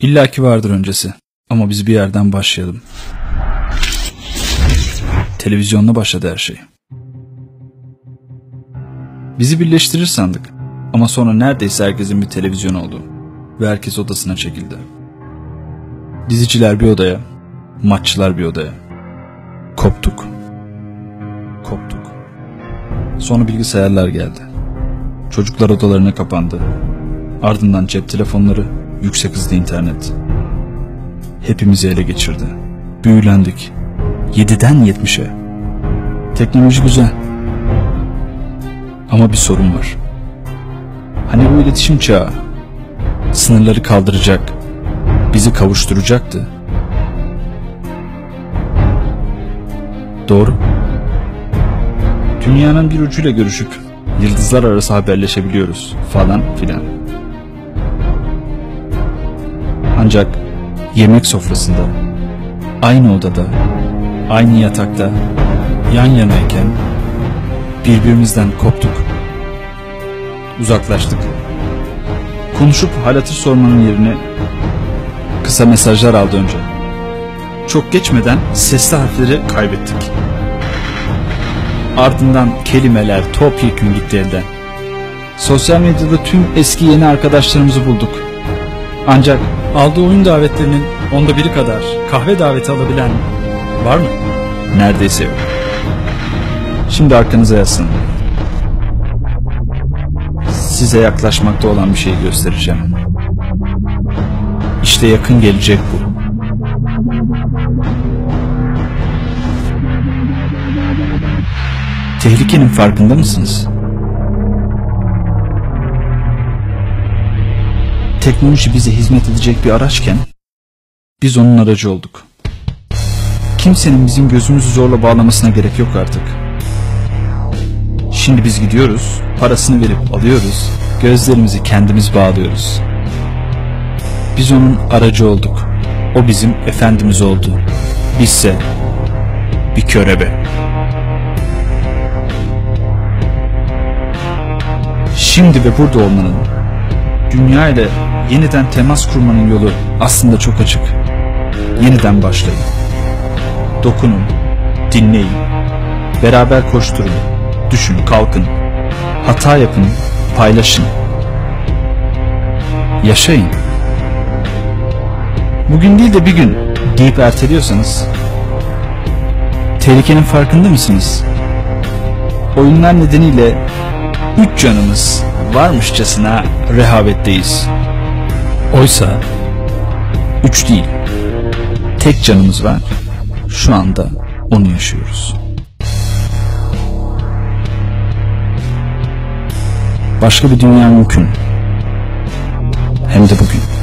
İlla ki vardır öncesi. Ama biz bir yerden başlayalım. Televizyonla başladı her şey. Bizi birleştirir sandık. Ama sonra neredeyse herkesin bir televizyon oldu. Ve herkes odasına çekildi. Diziciler bir odaya, maççılar bir odaya. Koptuk. Koptuk. Sonra bilgisayarlar geldi. Çocuklar odalarına kapandı. Ardından cep telefonları, yüksek hızlı internet. Hepimizi ele geçirdi. Büyülendik. 7'den 70'e. Teknoloji güzel. Ama bir sorun var. Hani bu iletişim çağı sınırları kaldıracak, bizi kavuşturacaktı. Doğru. Dünyanın bir ucuyla görüşüp yıldızlar arası haberleşebiliyoruz falan filan. Ancak yemek sofrasında, aynı odada, aynı yatakta, yan yanayken birbirimizden koptuk. Uzaklaştık. Konuşup hal hatır sormanın yerine kısa mesajlar aldı önce. Çok geçmeden sesli harfleri kaybettik. Ardından kelimeler topyekun gitti elden. Sosyal medyada tüm eski yeni arkadaşlarımızı bulduk. Ancak aldığı oyun davetlerinin onda biri kadar kahve daveti alabilen var mı? Neredeyse yok. Şimdi arkanıza yaslanın. Size yaklaşmakta olan bir şey göstereceğim. İşte yakın gelecek bu. Tehlikenin farkında mısınız? Teknoloji bize hizmet edecek bir araçken biz onun aracı olduk. Kimsenin bizim gözümüzü zorla bağlamasına gerek yok artık. Şimdi biz gidiyoruz, parasını verip alıyoruz, gözlerimizi kendimiz bağlıyoruz. Biz onun aracı olduk. O bizim efendimiz oldu. Bizse bir körebe. Şimdi ve burada olmanın, dünya ile yeniden temas kurmanın yolu aslında çok açık. Yeniden başlayın. Dokunun, dinleyin, beraber koşturun, düşün, kalkın, hata yapın, paylaşın. Yaşayın. Bugün değil de bir gün deyip erteliyorsanız tehlikenin farkında mısınız? Oyunlar nedeniyle üç canımız varmışçasına rehavetteyiz. Oysa üç değil, tek canımız var. Şu anda onu yaşıyoruz. Başka bir dünya mümkün. Hem de bugün.